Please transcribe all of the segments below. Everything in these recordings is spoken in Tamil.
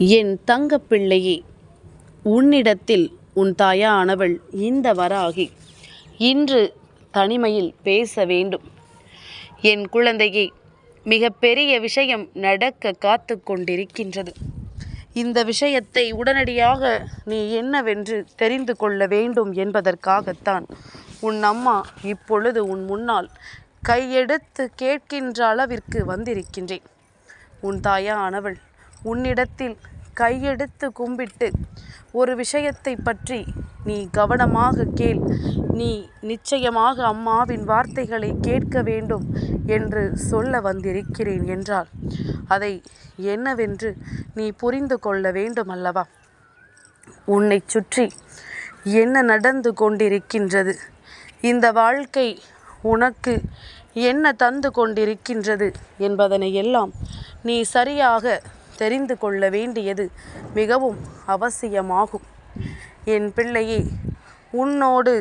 என் தங்கப்பிள்ளையே உன்னிடத்தில் உன் தாயானவள் இந்த வராகி. இன்று தனிமையில் பேச வேண்டும். என் குழந்தையே மிகப்பெரிய விஷயம் நடக்க காத்து கொண்டிருக்கின்றது. இந்த விஷயத்தை உடனடியாக நீ என்னவென்று தெரிந்து கொள்ள வேண்டும் என்பதற்காகத்தான் உன் அம்மா இப்பொழுது உன் முன்னால் கையெடுத்து கேட்கின்ற அளவிற்கு வந்திருக்கின்றேன். உன் தாயானவள் உன்னிடத்தில் கையெடுத்து கும்பிட்டு ஒரு விஷயத்தை பற்றி நீ கவனமாக கேள். நீ நிச்சயமாக அம்மாவின் வார்த்தைகளை கேட்க வேண்டும் என்று சொல்ல வந்திருக்கிறேன் என்றால் அதை என்னவென்று நீ புரிந்து கொள்ள வேண்டும் அல்லவா உன்னை சுற்றி என்ன நடந்து கொண்டிருக்கின்றது? இந்த வாழ்க்கை உனக்கு என்ன தந்து கொண்டிருக்கின்றது என்பதனை எல்லாம் நீ சரியாக தெரிந்து கொள்ள வேண்டியது மிகவும் அவசியமாகும். என் பிள்ளையே உன்னோடு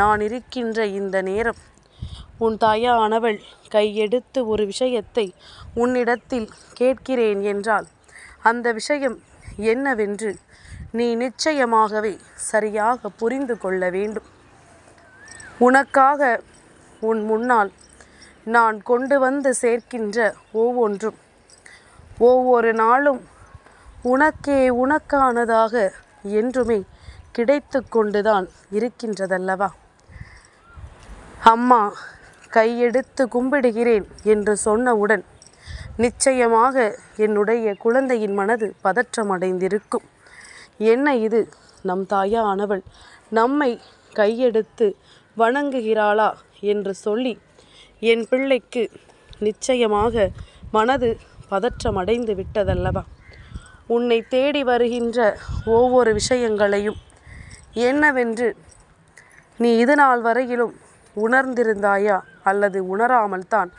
நான் இருக்கின்ற இந்த நேரம் உன் தாயானவள் கையெடுத்து ஒரு விஷயத்தை உன்னிடத்தில் கேட்கிறேன் என்றால் அந்த விஷயம் என்னவென்று நீ நிச்சயமாகவே சரியாக புரிந்து கொள்ள வேண்டும். உனக்காக உன் முன்னால் நான் கொண்டு வந்து சேர்க்கின்ற ஒவ்வொன்றும் ஒவ்வொரு நாளும் உனக்கே உனக்கானதாக என்றுமே கிடைத்து கொண்டுதான் இருக்கின்றதல்லவா? அம்மா கையெடுத்து கும்பிடுகிறேன் என்று சொன்னவுடன் நிச்சயமாக என்னுடைய குழந்தையின் மனது பதற்றமடைந்திருக்கும். என்ன இது? நம் தாயானவள் நம்மை கையெடுத்து வணங்குகிறாளா என்று சொல்லி என் பிள்ளைக்கு நிச்சயமாக மனது பதற்றமடைந்து விட்டதல்லவா? உன்னை தேடி வருகின்ற ஒவ்வொரு விஷயங்களையும் என்னவென்று நீ இது நாள் வரையிலும் உணர்ந்திருந்தாயா? அல்லது உணராமல் தான்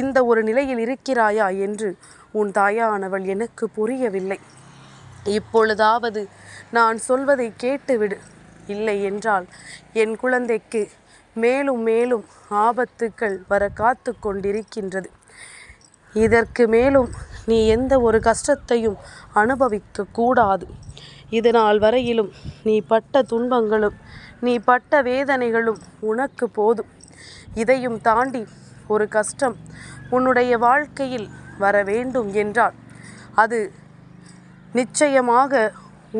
இந்த ஒரு நிலையில் இருக்கிறாயா என்று உன் தாயானவள் எனக்கு புரியவில்லை. இப்பொழுதாவது நான் சொல்வதை கேட்டுவிடு. இல்லை என்றால் என் குழந்தைக்கு மேலும் மேலும் ஆபத்துக்கள் வர காத்து கொண்டிருக்கின்றது. இதற்கு மேலும் நீ எந்த ஒரு கஷ்டத்தையும் அனுபவிக்க கூடாது. இது நாள் வரையிலும் நீ பட்ட துன்பங்களும் நீ பட்ட வேதனைகளும் உனக்கு போதும். இதையும் தாண்டி ஒரு கஷ்டம் உன்னுடைய வாழ்க்கையில் வர வேண்டும் என்றால் அது நிச்சயமாக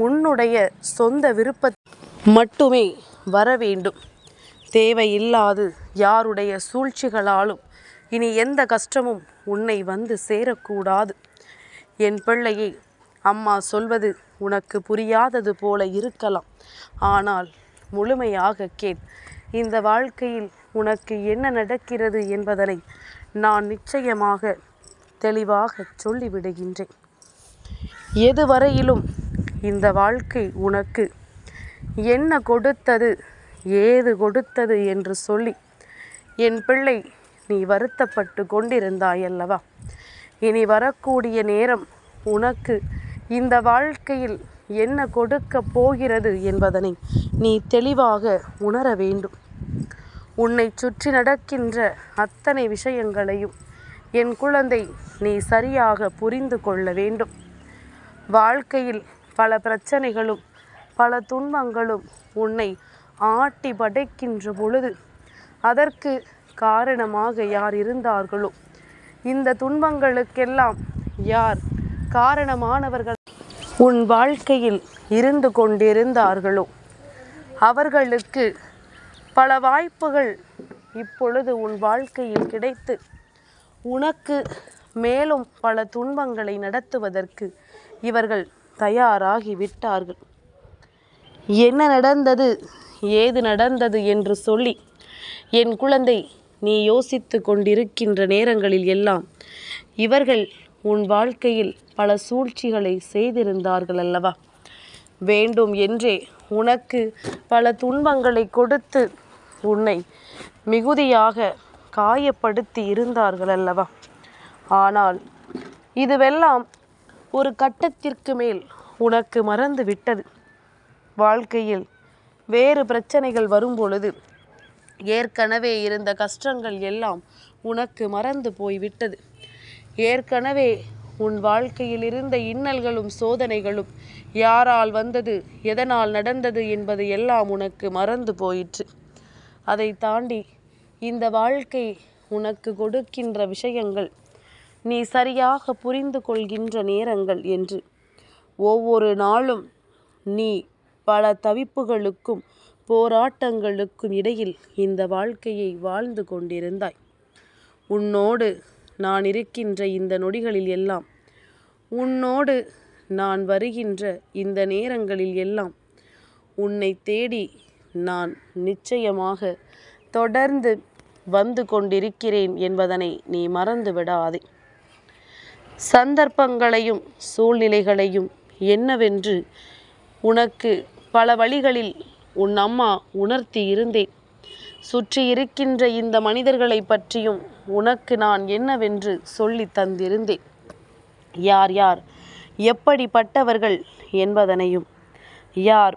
உன்னுடைய சொந்த விருப்ப மட்டுமே வர வேண்டும். தேவையில்லாது யாருடைய சூழ்ச்சிகளாலும் இனி எந்த கஷ்டமும் உன்னை வந்து சேரக்கூடாது. என் பிள்ளையை அம்மா சொல்வது உனக்கு புரியாதது போல இருக்கலாம். ஆனால் முழுமையாக கேள் இந்த வாழ்க்கையில் உனக்கு என்ன நடக்கிறது என்பதனை நான் நிச்சயமாக தெளிவாக சொல்லிவிடுகின்றேன். எதுவரையிலும் இந்த வாழ்க்கை உனக்கு என்ன கொடுத்தது ஏது கொடுத்தது என்று சொல்லி என் பிள்ளை நீ வருத்தப்பட்டு கொண்டிருந்தாயல்லவா? இனி வரக்கூடிய நேரம் உனக்கு இந்த வாழ்க்கையில் என்ன கொடுக்க போகிறது என்பதனை நீ தெளிவாக உணர வேண்டும். உன்னை சுற்றி நடக்கின்ற அத்தனை விஷயங்களையும் என் குழந்தை நீ சரியாக புரிந்து கொள்ள வேண்டும். வாழ்க்கையில் பல பிரச்சனைகளும் பல துன்பங்களும் உன்னை ஆட்டி படைக்கின்ற பொழுது அதற்கு காரணமாக யார் இருந்தார்களோ? இந்த துன்பங்களுக்கெல்லாம் யார் காரணமானவர்கள்? உன் வாழ்க்கையில் இருந்து கொண்டிருந்தார்களோ? அவர்களுக்கு பல வாய்ப்புகள் இப்பொழுது உன் வாழ்க்கையில் கிடைத்து உனக்கு மேலும் பல துன்பங்களை நடத்துவதற்கு இவர்கள் தயாராகி விட்டார்கள் என்ன நடந்தது? ஏது நடந்தது என்று சொல்லி என் குழந்தை நீ யோசித்து கொண்டிருக்கின்ற நேரங்களில் எல்லாம் இவர்கள் உன் வாழ்க்கையில் பல சூழ்ச்சிகளை செய்திருந்தார்கள் அல்லவா? வேண்டும் என்றே உனக்கு பல துன்பங்களை கொடுத்து உன்னை மிகுதியாக காயப்படுத்தி இருந்தார்கள் அல்லவா? ஆனால் இதுவெல்லாம் ஒரு கட்டத்திற்கு மேல் உனக்கு மறந்து விட்டது வாழ்க்கையில் வேறு பிரச்சனைகள் வரும்பொழுது ஏற்கனவே இருந்த கஷ்டங்கள் எல்லாம் உனக்கு மறந்து போய்விட்டது. ஏற்கனவே உன் வாழ்க்கையில் இருந்த இன்னல்களும் சோதனைகளும் யாரால் வந்தது எதனால் நடந்தது என்பது எல்லாம் உனக்கு மறந்து போயிற்று. அதை தாண்டி இந்த வாழ்க்கை உனக்கு கொடுக்கின்ற விஷயங்கள் நீ சரியாக புரிந்து கொள்கின்ற நேரங்கள் என்று. ஒவ்வொரு நாளும் நீ பல தவிப்புகளுக்கும் போராட்டங்களுக்கும் இடையில் இந்த வாழ்க்கையை வாழ்ந்து கொண்டிருந்தாய். உன்னோடு நான் இருக்கின்ற இந்த நொடிகளில் எல்லாம் உன்னோடு நான் வருகின்ற இந்த நேரங்களில் எல்லாம் உன்னை தேடி நான் நிச்சயமாக தொடர்ந்து வந்து கொண்டிருக்கிறேன் என்பதனை நீ மறந்து விடாதே சந்தர்ப்பங்களையும் சூழ்நிலைகளையும் என்னவென்று உனக்கு பல வழிகளில் உன் அம்மா உணர்த்தி இருந்தேன். சுற்றி இருக்கின்ற இந்த மனிதர்களை பற்றியும் உனக்கு நான் என்னவென்று சொல்லி தந்திருந்தேன். யார் யார்? எப்படிப்பட்டவர்கள் என்பதனையும் யார்?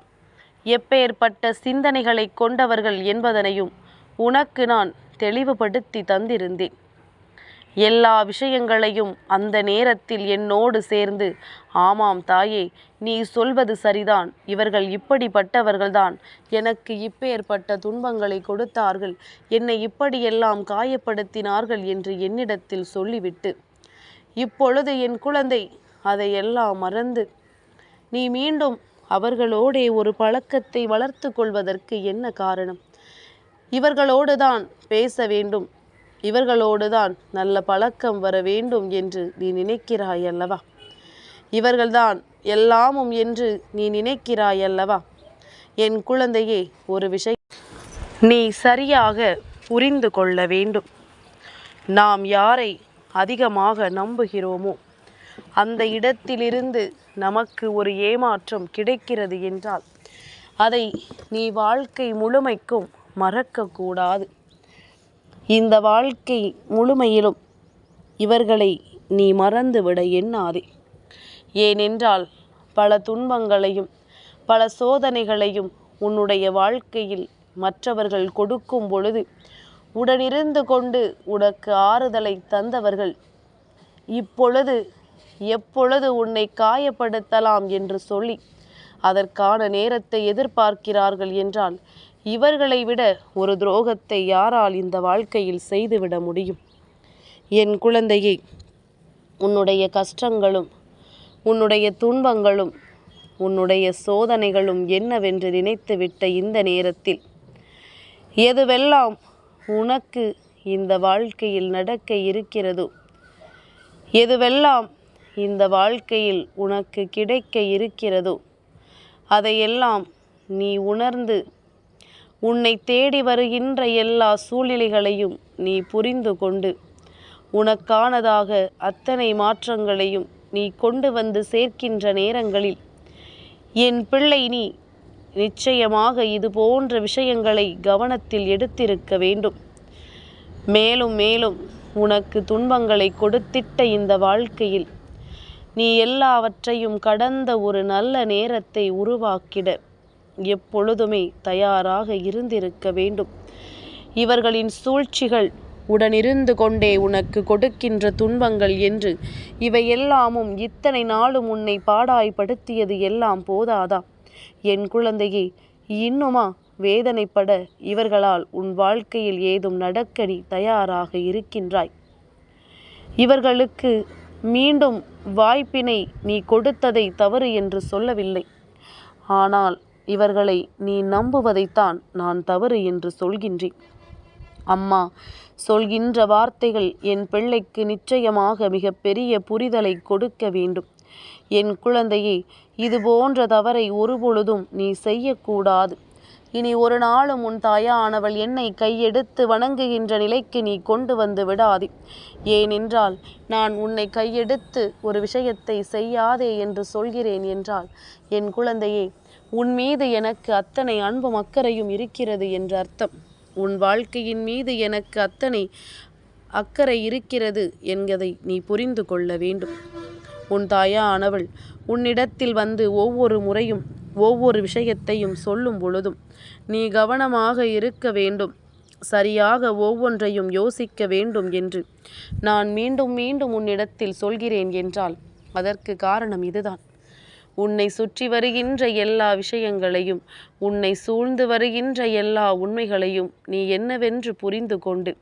எப்பேற்பட்ட சிந்தனைகளை கொண்டவர்கள் என்பதனையும் உனக்கு நான் தெளிவுபடுத்தி தந்திருந்தேன். எல்லா விஷயங்களையும் அந்த நேரத்தில் என்னோடு சேர்ந்து ஆமாம் தாயே நீ சொல்வது சரிதான். இவர்கள் இப்படிப்பட்டவர்கள்தான். எனக்கு இப்பேற்பட்ட துன்பங்களை கொடுத்தார்கள். என்னை இப்படியெல்லாம் காயப்படுத்தினார்கள் என்று என்னிடத்தில் சொல்லிவிட்டு இப்பொழுது என் குழந்தை அதையெல்லாம் மறந்து நீ மீண்டும் அவர்களோடே ஒரு பழக்கத்தை வளர்த்து கொள்வதற்கு என்ன காரணம்? இவர்களோடு தான் பேச வேண்டும். இவர்களோடுதான் நல்ல பழக்கம் வர வேண்டும் என்று நீ நினைக்கிறாய் அல்லவா இவர்கள்தான் எல்லாமும் என்று நீ நினைக்கிறாய் அல்லவா என் குழந்தையே ஒரு விஷயம் நீ சரியாக புரிந்து கொள்ள வேண்டும். நாம் யாரை அதிகமாக நம்புகிறோமோ அந்த இடத்திலிருந்து நமக்கு ஒரு ஏமாற்றம் கிடைக்கிறது என்றால் அதை நீ வாழ்க்கை முழுமைக்கும் மறக்கக்கூடாது. இந்த வாழ்க்கை முழுமையிலும் இவர்களை நீ மறந்துவிட எண்ணாதே. ஏனென்றால் பல துன்பங்களையும் பல சோதனைகளையும் உன்னுடைய வாழ்க்கையில் மற்றவர்கள் கொடுக்கும் பொழுது உடனிருந்து கொண்டு உனக்கு ஆறுதலை தந்தவர்கள் இப்பொழுது எப்பொழுது உன்னை காயப்படுத்தலாம் என்று சொல்லி அதற்கான நேரத்தை எதிர்பார்க்கிறார்கள் என்றால் இவர்களை விட ஒரு துரோகத்தை யாரால் இந்த வாழ்க்கையில் செய்துவிட முடியும்? என் குழந்தையை உன்னுடைய கஷ்டங்களும் உன்னுடைய துன்பங்களும் உன்னுடைய சோதனைகளும் என்னவென்று நினைத்துவிட்ட இந்த நேரத்தில் எதுவெல்லாம் உனக்கு இந்த வாழ்க்கையில் நடக்க இருக்கிறதோ எதுவெல்லாம் இந்த வாழ்க்கையில் உனக்கு கிடைக்க இருக்கிறதோ அதையெல்லாம் நீ உணர்ந்து உன்னை தேடி வருகின்ற எல்லா சூழ்நிலைகளையும் நீ புரிந்து கொண்டு உனக்கானதாக அத்தனை மாற்றங்களையும் நீ கொண்டு வந்து சேர்க்கின்ற நேரங்களில் என் பிள்ளை நீ நிச்சயமாக இது போன்ற விஷயங்களை கவனத்தில் எடுத்திருக்க வேண்டும். மேலும் மேலும் உனக்கு துன்பங்களை கொடுத்திட்ட இந்த வாழ்க்கையில் நீ எல்லாவற்றையும் கடந்த ஒரு நல்ல நேரத்தை உருவாக்கிட எப்பொழுதுமே தயாராக இருந்திருக்க வேண்டும். இவர்களின் சூழ்ச்சிகள் உடனிருந்து கொண்டே உனக்கு கொடுக்கின்ற துன்பங்கள் என்று இவையெல்லாமும் இத்தனை நாளும் உன்னை பாடாய்படுத்தியது எல்லாம் போதாதா? என் குழந்தையே இன்னுமா வேதனைப்பட இவர்களால் உன் வாழ்க்கையில் ஏதும் நடக்க நீ தயாராக இருக்கின்றாய். இவர்களுக்கு மீண்டும் வாய்ப்பினை நீ கொடுத்ததை தவறு என்று சொல்லவில்லை. ஆனால் இவர்களை நீ நம்புவதைத்தான் நான் தவறு என்று சொல்கின்றேன். அம்மா சொல்கின்ற வார்த்தைகள் என் பிள்ளைக்கு நிச்சயமாக மிக பெரிய புரிதலை கொடுக்க வேண்டும். என் குழந்தையே இது போன்ற தவறை ஒருபொழுதும் நீ செய்யக்கூடாது. இனி ஒரு நாளும் உன் தாயானவள் என்னை கையெடுத்து வணங்குகின்ற நிலைக்கு நீ கொண்டு வந்து விடாதே. ஏனென்றால் நான் உன்னை கையெடுத்து ஒரு விஷயத்தை செய்யாதே என்று சொல்கிறேன் என்றால் என் குழந்தையே உன் மீது எனக்கு அத்தனை அன்பும் அக்கறையும் இருக்கிறது என்ற அர்த்தம். உன் வாழ்க்கையின் மீது எனக்கு அத்தனை அக்கறை இருக்கிறது என்பதை நீ புரிந்து கொள்ள வேண்டும். உன் தாயானவள் உன்னிடத்தில் வந்து ஒவ்வொரு முறையும் ஒவ்வொரு விஷயத்தையும் சொல்லும் பொழுதும் நீ கவனமாக இருக்க வேண்டும். சரியாக ஒவ்வொன்றையும் யோசிக்க வேண்டும் என்று நான் மீண்டும் மீண்டும் உன்னிடத்தில் சொல்கிறேன் என்றால் அதற்கு காரணம் இதுதான். உன்னை சுற்றி வருகின்ற எல்லா விஷயங்களையும் உன்னை சூழ்ந்து வருகின்ற எல்லா உண்மைகளையும் நீ என்னவென்று புரிந்து கொண்டு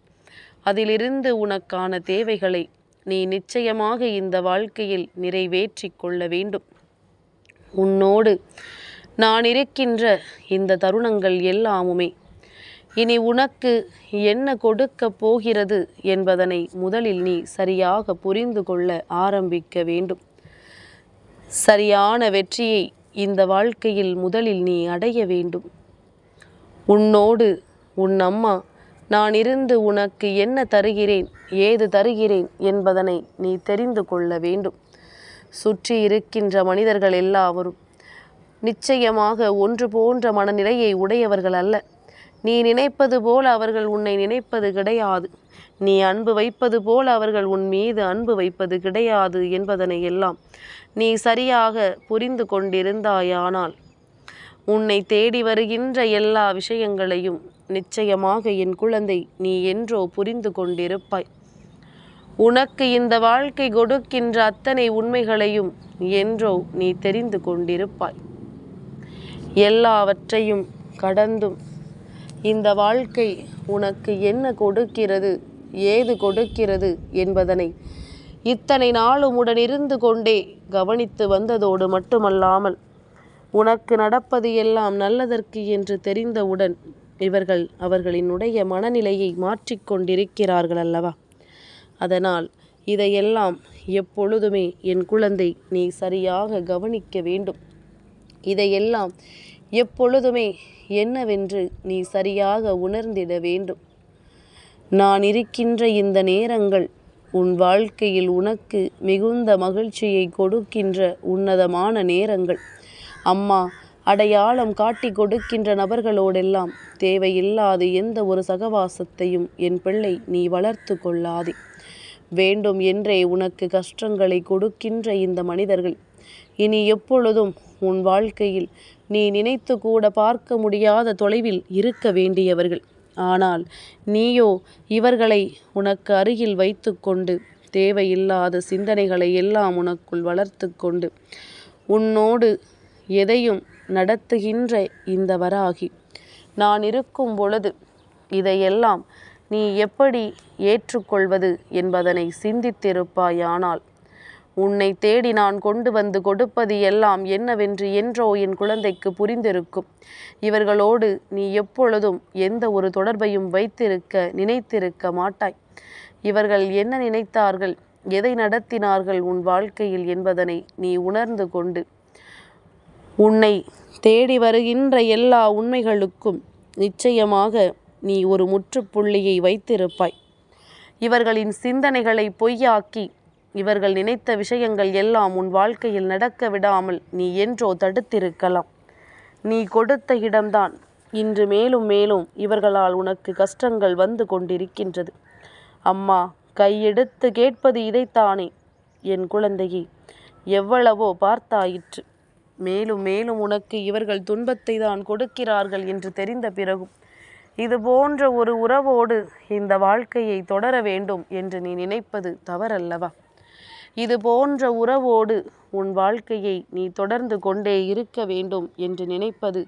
அதிலிருந்து உனக்கான தேவைகளை நீ நிச்சயமாக இந்த வாழ்க்கையில் நிறைவேற்றி கொள்ள வேண்டும். உன்னோடு நான் இருக்கின்ற இந்த தருணங்கள் எல்லாமுமே இனி உனக்கு என்ன கொடுக்க போகிறது என்பதனை முதலில் நீ சரியாக புரிந்து கொள்ள ஆரம்பிக்க வேண்டும். சரியான வெற்றியை இந்த வாழ்க்கையில் முதலில் நீ அடைய வேண்டும். உன்னோடு உன் அம்மா நான் இருந்து உனக்கு என்ன தருகிறேன் ஏது தருகிறேன் என்பதனை நீ தெரிந்து கொள்ள வேண்டும். சுற்றி இருக்கின்ற மனிதர்கள் எல்லாவரும் நிச்சயமாக ஒன்று போன்ற மனநிலையை உடையவர்கள் அல்ல. நீ நினைப்பது போல் அவர்கள் உன்னை நினைப்பது கிடையாது. நீ அன்பு வைப்பது போல் அவர்கள் உன் மீது அன்பு வைப்பது கிடையாது என்பதனை எல்லாம் நீ சரியாக புரிந்து கொண்டிருந்தாயானால் உன்னை தேடி வருகின்ற எல்லா விஷயங்களையும் நிச்சயமாக என் குழந்தை நீ என்றோ புரிந்து கொண்டிருப்பாய். உனக்கு இந்த வாழ்க்கை கொடுக்கின்ற அத்தனை உண்மைகளையும் என்றோ நீ தெரிந்து கொண்டிருப்பாய். எல்லாவற்றையும் கடந்தும் இந்த வாழ்க்கை உனக்கு என்ன கொடுக்கிறது ஏது கொடுக்கிறது என்பதனை இத்தனை நாளும் உடனிருந்து கொண்டே கவனித்து வந்ததோடு மட்டுமல்லாமல் உனக்கு நடப்பது எல்லாம் நல்லதற்கு என்று தெரிந்தவுடன் இவர்கள் அவர்களினுடைய மனநிலையை மாற்றிக்கொண்டிருக்கிறார்கள் அல்லவா? அதனால் இதையெல்லாம் எப்பொழுதுமே என் குழந்தை நீ சரியாக கவனிக்க வேண்டும். இதையெல்லாம் எப்பொழுதுமே என்னவென்று நீ சரியாக உணர்ந்திட வேண்டும். நான் இருக்கின்ற இந்த நேரங்கள் உன் வாழ்க்கையில் உனக்கு மிகுந்த மகிழ்ச்சியை கொடுக்கின்ற உன்னதமான நேரங்கள். அம்மா அடையாளம் காட்டி கொடுக்கின்ற நபர்களோடெல்லாம் தேவையில்லாத எந்த ஒரு சகவாசத்தையும் என் பிள்ளை நீ வளர்த்து கொள்ளாதே. வேண்டும் என்றே உனக்கு கஷ்டங்களை கொடுக்கின்ற இந்த மனிதர்கள். இனி எப்பொழுதும் உன் வாழ்க்கையில் நீ நினைத்து கூட பார்க்க முடியாத தொலைவில் இருக்க வேண்டியவர்கள். ஆனால் நீயோ இவர்களை உனக்கு அருகில் வைத்து கொண்டு தேவையில்லாத சிந்தனைகளை எல்லாம் உனக்குள் வளர்த்து கொண்டு உன்னோடு எதையும் நடத்துகின்ற இந்த வராகி நான் இருக்கும் பொழுது இதையெல்லாம் நீ எப்படி ஏற்றுக்கொள்வது என்பதனை சிந்தித்திருப்பாயானால் உன்னை தேடி நான் கொண்டு வந்து கொடுப்பது எல்லாம் என்னவென்று என்றோ என் குழந்தைக்கு புரிந்திருக்கும். இவர்களோடு நீ எப்பொழுதும் எந்த ஒரு தொடர்பையும் வைத்திருக்க நினைத்திருக்க மாட்டாய். இவர்கள் என்ன நினைத்தார்கள்? எதை நடத்தினார்கள் உன் வாழ்க்கையில் என்பதனை நீ உணர்ந்து கொண்டு. உன்னை தேடி வருகின்ற எல்லா உண்மைகளுக்கும் நிச்சயமாக நீ ஒரு முற்றுப்புள்ளியை வைத்திருப்பாய். இவர்களின் சிந்தனைகளை பொய்யாக்கி இவர்கள் நினைத்த விஷயங்கள் எல்லாம் உன் வாழ்க்கையில் நடக்க விடாமல் நீ என்றோ தடுத்திருக்கலாம். நீ கொடுத்த இடம்தான். இன்று மேலும் மேலும் இவர்களால் உனக்கு கஷ்டங்கள் வந்து கொண்டிருக்கின்றது. அம்மா கையெடுத்து கேட்பது இதைத்தானே? என் குழந்தையே எவ்வளவோ பார்த்தாயிற்று. மேலும் மேலும் உனக்கு இவர்கள் துன்பத்தை தான் கொடுக்கிறார்கள் என்று தெரிந்த பிறகும் இது போன்ற ஒரு உறவோடு இந்த வாழ்க்கையை தொடர வேண்டும் என்று நீ நினைப்பது தவறல்லவா? இது போன்ற உறவோடு உன் வாழ்க்கையை நீ தொடர்ந்து கொண்டே இருக்க வேண்டும் என்று நினைப்பது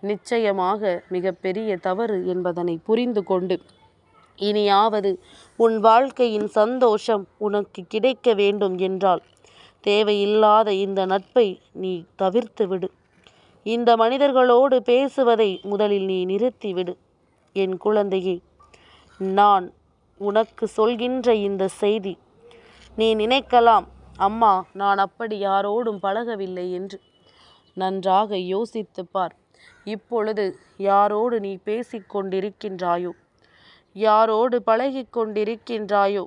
நிச்சயமாக மிகப்பெரிய தவறு என்பதனை புரிந்து கொண்டு இனியாவது உன் வாழ்க்கையின் சந்தோஷம் உனக்கு கிடைக்க வேண்டும் என்றால் தேவையில்லாத இந்த நட்பை நீ தவிர்த்து விடு. இந்த மனிதர்களோடு பேசுவதை முதலில் நீ நிறுத்திவிடு என் குழந்தையே நான் உனக்கு சொல்கின்ற இந்த செய்தி நீ நினைக்கலாம். அம்மா நான் அப்படி யாரோடும் பழகவில்லை என்று. நன்றாக யோசித்து பார். இப்பொழுது யாரோடு நீ பேசிக்கொண்டிருக்கின்றாயோ யாரோடு பழகி கொண்டிருக்கின்றாயோ?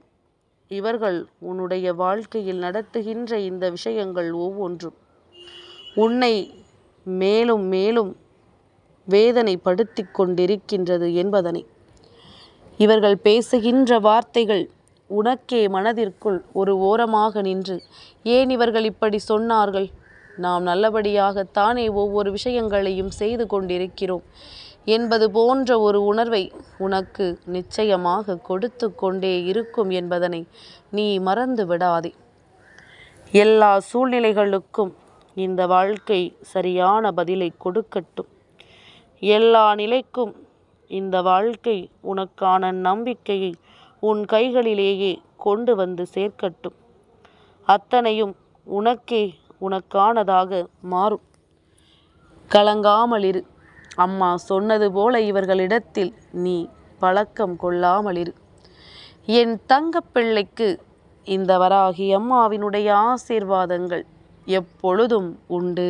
இவர்கள் உன்னுடைய வாழ்க்கையில் நடத்துகின்ற இந்த விஷயங்கள் ஒவ்வொன்றும். உன்னை மேலும் மேலும் வேதனைப்படுத்தி கொண்டிருக்கின்றது என்பதனை. இவர்கள் பேசுகின்ற வார்த்தைகள் உனக்கே மனதிற்குள் ஒரு ஓரமாக நின்று ஏன் இவர்கள் இப்படி சொன்னார்கள்? நாம் நல்லபடியாகத்தானே ஒவ்வொரு விஷயங்களையும் செய்து கொண்டிருக்கிறோம் என்பது போன்ற ஒரு உணர்வை உனக்கு நிச்சயமாக கொடுத்து கொண்டே இருக்கும் என்பதனை நீ மறந்து விடாதே. எல்லா சூழ்நிலைகளுக்கும் இந்த வாழ்க்கை சரியான பதிலை கொடுக்கட்டும். எல்லா நிலைக்கும் இந்த வாழ்க்கை உனக்கான நம்பிக்கையை உன் கைகளிலேயே கொண்டு வந்து சேர்க்கட்டும். அத்தனையும் உனக்கே உனக்கானதாக மாறும். கலங்காமலிரு. அம்மா சொன்னது போல இவர்களிடத்தில் நீ பழக்கம் கொள்ளாமலிரு. என் தங்கப்பிள்ளைக்கு இந்த வராகி அம்மாவினுடைய ஆசீர்வாதங்கள் எப்பொழுதும் உண்டு.